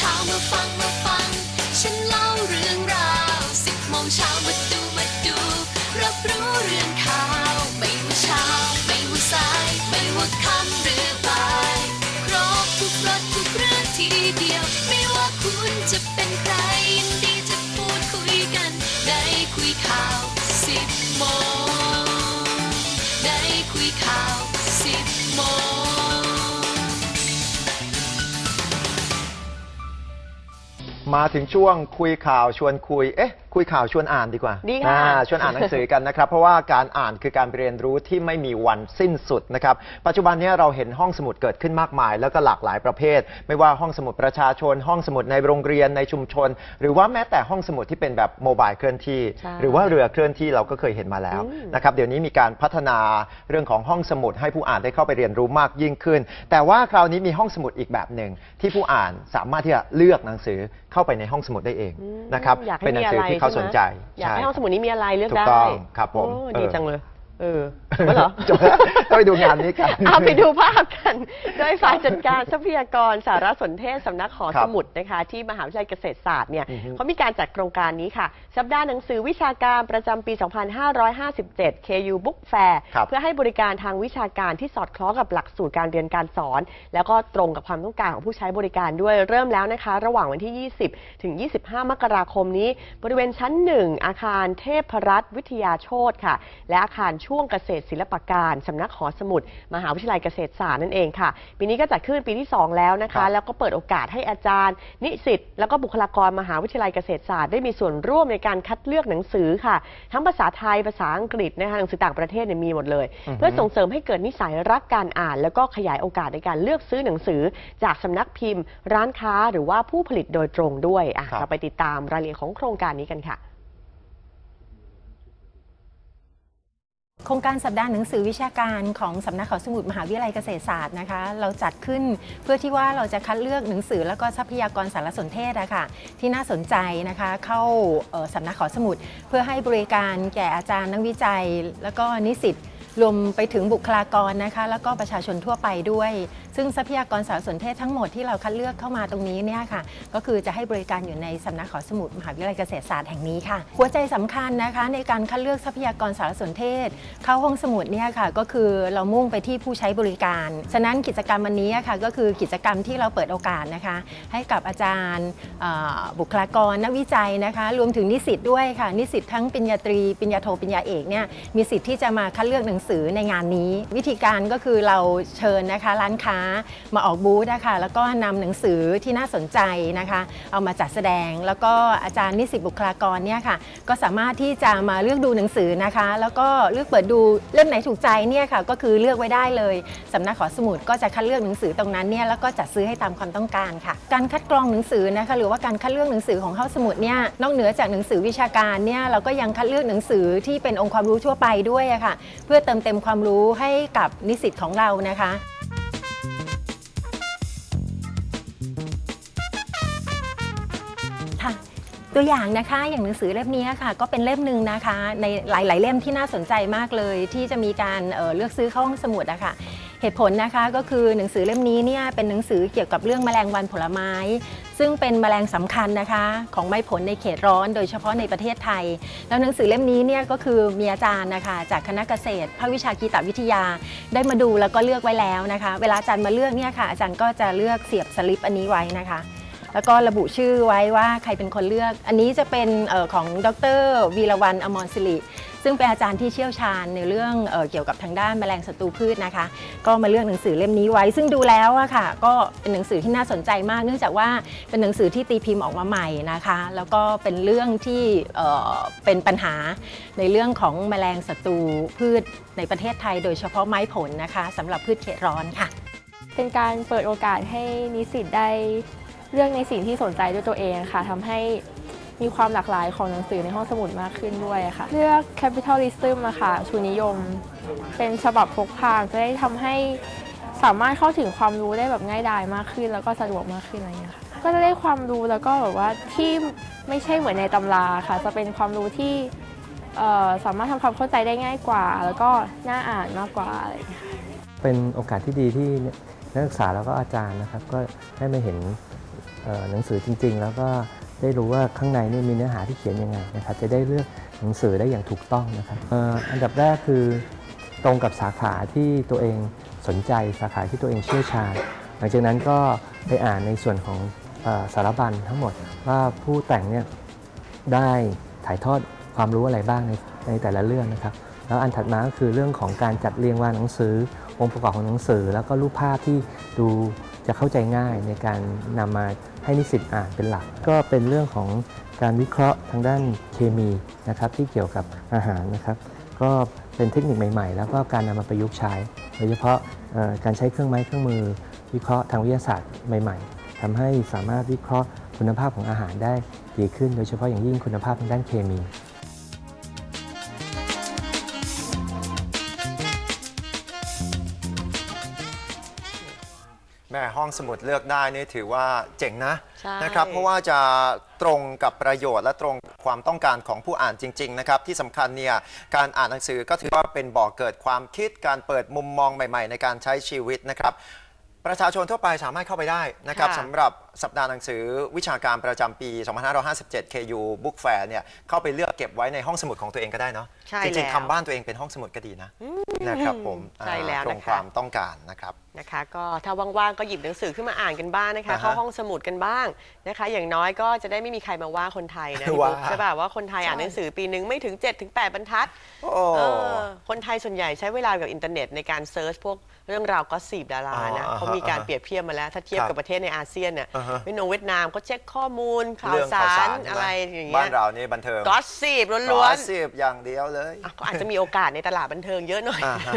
เช้ามาฟังมาฟัง ฉันเล่าเรื่องราวสิบโมงเช้ามาดูมาดู รับรู้เรื่องข่าว ไม่ว่าเช้า ไม่ว่าสาย ไม่ว่าค่ำหรือบ่ายครบทุกรถทุกเรื่องทีเดียว ไม่ว่าคุณจะเป็นใคร มาถึงช่วงคุยข่าวชวนคุยเอ๊ะคุยข่าวชวนอ่านดีกว่าดีค่ะอ่าชวนอ่านหนังสือกันนะครับ เพราะว่าการอ่านคือการเรียนรู้ที่ไม่มีวันสิ้นสุดนะครับ ปัจจุบันนี้เราเห็นห้องสมุดเกิดขึ้นมากมาย แล้วก็หลากหลายประเภท ไม่ว่าห้องสมุดประชาชน ห้องสมุดในโรงเรียนในชุมชน หรือว่าแม้แต่ห้องสมุดที่เป็นแบบโมบายเคลื่อนที่ใช่หรือว่าเรือเคลื่อนที่เราก็เคยเห็นมาแล้วอืมนะครับเดี๋ยวนี้มีการพัฒนาเรื่องของห้องสมุด ให้ผู้อ่านได้เข้าไปเรียนรู้มากยิ่งขึ้น แต่ว่าคราวนี้มีห้องสมุดอีกแบบหนึ่งที่ผู้อ่านสามารถที่จะเลือกหนังสือเข้าไปในห้องสมุดได้เองอืมนะครับอยากให้เป็นหนังสือมีอะไรที่เขาสนใจช่ไหมอยากให้ใช่ห้องสมุดนี้มีอะไรเลือกถูกได้ต้องครับผมโอ้เออดีจังเลย เออจบแล้วเหรอจบแล้วต้องไปดูงานนี้กันเอาไปดูภาพกัน โดยฝ่ายจัดการทรัพยากรสารสนเทศสำนักหอครัสบมุดนะคะ ที่มหาวิทยาลัยเกษตรศาสตร์เนี่ยอือฮึเขามีการจัดโครงการนี้ค่ะ สัปดาห์หนังสือวิชาการประจำปี 2557 KU Book Fair ครับเพื่อให้บริการทางวิชาการที่สอดคล้องกับหลักสูตรการเรียนการสอน แล้วก็ตรงกับความต้องการของผู้ใช้บริการด้วยเริ่มแล้วนะคะ ระหว่างวันที่ 20 ถึง 25 มกราคมนี้ บริเวณชั้น 1 อาคารเทพรัตน์วิทยาโชตค่ะ และอาคารช่วงเกษตรศิลปการสำนักหอสมุด มหาวิทยาลัยเกษตรศาสตร์นั่นเองค่ะ ปีนี้ก็จัดขึ้นปีที่ 2 แล้วนะครัคะ บ แล้วก็เปิดโอกาสให้อาจารย์ นิสิตแล้วก็บุคลากรมหาวิทยาลัยเกษตรศาสตร์ได้มีส่วนร่วมในการคัดเลือกหนังสือค่ะ ทั้งภาษาไทยภาษาอังกฤษนะคะหนังสือต่างประเทศเนี่ยมีหมดเลย อือฮึ เพื่อส่งเสริมให้เกิดนิสัยรักการอ่าน แล้วก็ขยายโอกาสในการเลือกซื้อหนังสือ จากสำนักพิมพ์ ร้านค้าหรือว่าผู้ผลิตโดยตรงด้วยอะครับ เราไปติดตามรายละเอียดของโครงการนี้กันค่ะ โครงการสัปดาห์หนังสือวิชาการของสำนักข่าวสมุดมหาวิทยาลัยเกษตรศาสตร์นะคะ เราจัดขึ้นเพื่อที่ว่าเราจะคัดเลือกหนังสือแล้วก็ทรัพยากรสารสนเทศอะค่ะที่น่าสนใจนะคะเข้าสำนักข่าวสมุดเพื่อให้บริการแก่อาจารย์นักวิจัย แล้วก็นิสิต รวมไปถึงบุคลากรนะคะ แล้วก็ประชาชนทั่วไปด้วย ซึ่งทรัพยากรสารสนเทศทั้งหมดที่เราคัดเลือกเข้ามาตรงนี้เนี่ยค่ะ ก็คือจะให้บริการอยู่ในสำนักขอสมุดมหาวิทยาลัยเกษตรศาสตร์แห่งนี้ค่ะ หัวใจสำคัญนะคะ ในการคัดเลือกทรัพยากรสารสนเทศ เข้าห้องสมุดเนี่ยค่ะ ก็คือเรามุ่งไปที่ผู้ใช้บริการ ฉะนั้นกิจกรรมวันนี้ค่ะ ก็คือกิจกรรมที่เราเปิดโอกาสนะคะ ให้กับอาจารย์บุคลากรนักวิจัยนะคะ รวมถึงนิสิตด้วยค่ะ นิสิตทั้งปริญญาตรีปริญญาโทปริญญาเอกเนี่ยมีสิทธิ์ที่จะมาคัดเลือกหนังสือในงานนี้ วิธีการก็คือเราเชิญนะคะร้านค้ามาออกบูธนะคะแล้วก็นำหนังสือที่น่าสนใจนะคะ เอามาจัดแสดง แล้วก็อาจารย์นิสิตบุคลากรเนี่ยค่ะก็สามารถที่จะมาเลือกดูหนังสือนะคะ แล้วก็เลือกเปิดดูเล่มไหนถูกใจเนี่ยค่ะก็คือเลือกไว้ได้เลยสำนักขอสมุดก็จะคัดเลือกหนังสือตรงนั้นเนี่ยแล้วก็จัดซื้อให้ตามความต้องการค่ะ การคัดกรองหนังสือนะคะหรือว่าการคัดเลือกหนังสือของห้องสมุดเนี่ยนอกเหนือจากหนังสือวิชาการเนี่ยเราก็ยังคัดเลือกหนังสือที่เป็นองค์ความรู้ทั่วไปด้วยอะค่ะ เพื่อเติมเต็มความรู้ให้กับนิสิตของเรานะคะค่ะ ตัวอย่างนะคะอย่างหนังสือเล่มนี้ค่ะ ก็เป็นเล่มหนึ่งนะคะ ในหลาย ๆ เล่มที่น่าสนใจมากเลย ที่จะมีการเเลือกซื้อเข้าห้องสมุดอะค่ะเหตุผลนะคะก็คือหนังสือเล่มนี้เนี่ยเป็นหนังสือเกี่ยวกับเรื่องแมลงวันผลไม้ ซึ่งเป็นแมลงสำคัญนะคะ ของไม้ผลในเขตร้อนโดยเฉพาะในประเทศไทย แล้วหนังสือเล่มนี้เนี่ยก็คือมีอาจารย์นะคะ จากคณะเกษตรภาควิชากีตวิทยา ได้มาดูแล้วก็เลือกไว้แล้วนะคะ เวลาอาจารย์มาเลือกเนี่ยค่ะอาจารย์ก็จะเลือกเสียบสลิปอันนี้ไว้นะคะ แล้วก็ระบุชื่อไว้ว่าใครเป็นคนเลือก อันนี้จะเป็นออของดรวีรวันอมรศิริซึ่งเป็นอาจารย์ที่เชี่ยวชาญในเรื่องเออเกี่ยวกับทางด้านแมลงศัตรูพืชนะคะ ก็มาเลือกหนังสือเล่มนี้ไว้ ซึ่งดูแล้วอะค่ะ ก็เป็นหนังสือที่น่าสนใจมาก เนื่องจากว่าเป็นหนังสือที่ตีพิมพ์ออกมาใหม่นะคะ แล้วก็เป็นเรื่องที่เอ่อเป็นปัญหาในเรื่องของแมลงศัตรูพืชในประเทศไทย โดยเฉพาะไม้ผลนะคะสำหรับพืชเขตร้อนค่ะ เป็นการเปิดโอกาสให้นิสิตได้ เรื่องในสิ่งที่สนใจด้วยตัวเองค่ะทำให้มีความหลากหลายของหนังสือในห้องสมุดมากขึ้นด้วยค่ะ เลือก Capitalism อะค่ะชูนิยม เป็นฉบับพกพาจะได้ทำให้สามารถเข้าถึงความรู้ได้แบบง่ายดายมากขึ้น แล้วก็สะดวกมากขึ้นอะไรอย่างเงี้ยค่ะก็จะได้ความรู้แล้วก็แบบว่าที่ไม่ใช่เหมือนในตำราค่ะ จะเป็นความรู้ที่สามารถทำความเข้าใจได้ง่ายกว่า แล้วก็น่าอ่านมากกว่าอะไรเป็นโอกาสที่ดีที่นักศึกษาแล้วก็อาจารย์นะครับ ก็ได้มาเห็น หนังสือจริง ๆ แล้วก็ได้รู้ว่าข้างในนี่มีเนื้อหาที่เขียนยังไงนะครับจะได้เลือกหนังสือได้อย่างถูกต้องนะครับอ,อ,อันดับแรกคือตรงกับสาขาที่ตัวเองสนใจสาขาที่ตัวเองเชี่ยวชาญ หลังจากนั้นก็ไปอ่านในส่วนของออสารบัญทั้งหมดว่าผู้แต่งเนี่ยได้ถ่ายทอดความรู้อะไรบ้างในในแต่ละเรื่องนะครับ แล้วอันถัดมาก็คือเรื่องของการจัดเรียงวางหนังสือ องค์ประกอบของหนังสือ แล้วก็รูปภาพที่ดู จะเข้าใจง่ายในการนำมาให้นิสิตอ่านเป็นหลัก ก็เป็นเรื่องของการวิเคราะห์ทางด้านเคมีนะครับที่เกี่ยวกับอาหารนะครับ ก็เป็นเทคนิคใหม่ ๆ แล้วก็การนำมาประยุกต์ใช้ โดยเฉพาะการใช้เครื่องไม้เครื่องมือ วิเคราะห์ทางวิทยาศาสตร์ใหม่ ๆทำให้สามารถวิเคราะห์คุณภาพของอาหารได้ดีขึ้น โดยเฉพาะอย่างยิ่งคุณภาพทางด้านเคมี แม่ห้องสมุดเลือกได้นี่ถือว่าเจ๋งนะใช่นะครับ เพราะว่าจะตรงกับประโยชน์และตรงกับความต้องการของผู้อ่านจริง ๆ นะครับ ที่สำคัญเนี่ยการอ่านหนังสือก็ถือว่าเป็นบ่อกเกิดความคิดการเปิดมุมมองใหม่ ๆ ในการใช้ชีวิตนะครับ ประชาชนทั่วไปสามารถเข้าไปได้นะครับค่ะ สำหรับ สัปดาห์หนังสือวิชาการประจำปี 2557 KU Book Fair เนี่ยเข้าไปเลือกเก็บไว้ในห้องสมุดของตัวเองก็ได้เนาะใช่จริงแล้ว ๆทำบ้านตัวเองเป็นห้องสมุดก็ดีนะนะครับผมใช่แล้วตรงนะคะความต้องการนะครับ นะคะก็ถ้าว่างๆก็หยิบหนังสือขึ้นมาอ่านกันบ้างนะคะอ่าฮะเข้าห้องสมุดกันบ้างนะคะ อย่างน้อยก็จะได้ไม่มีใครมาว่าคนไทยนะพี่ว่าบุ๊คใช่ป่ะว่าคนไทยอ่านหนังสือปีหนึ่งไม่ถึง7ถึง8บรรทัดโอ้เออคนไทยส่วนใหญ่ใช้เวลากับอินเทอร์เน็ตในการเซิร์ชพวกเรื่องราวก็สีบดารานะอ๋อเขามีการอ่าฮะเปรียบเทียบมาแล้ว ถ้าเทียบครับกับประเทศในอาเซียนเนี่ยอ่าฮะ เวียดนามเวียดนามก็เช็คข้อมูลข่าวเรื่องสาข่าวสารรใช่หมอะไรอย่างเงี้บ้ายนเรานี่บันเทิงก็สีบล้วนกอสซิบอย่างเดียวเลยๆอะก็อาจจะมีโอกาสในตลาดบันเทิงเยอะหน่อย อ่าฮะ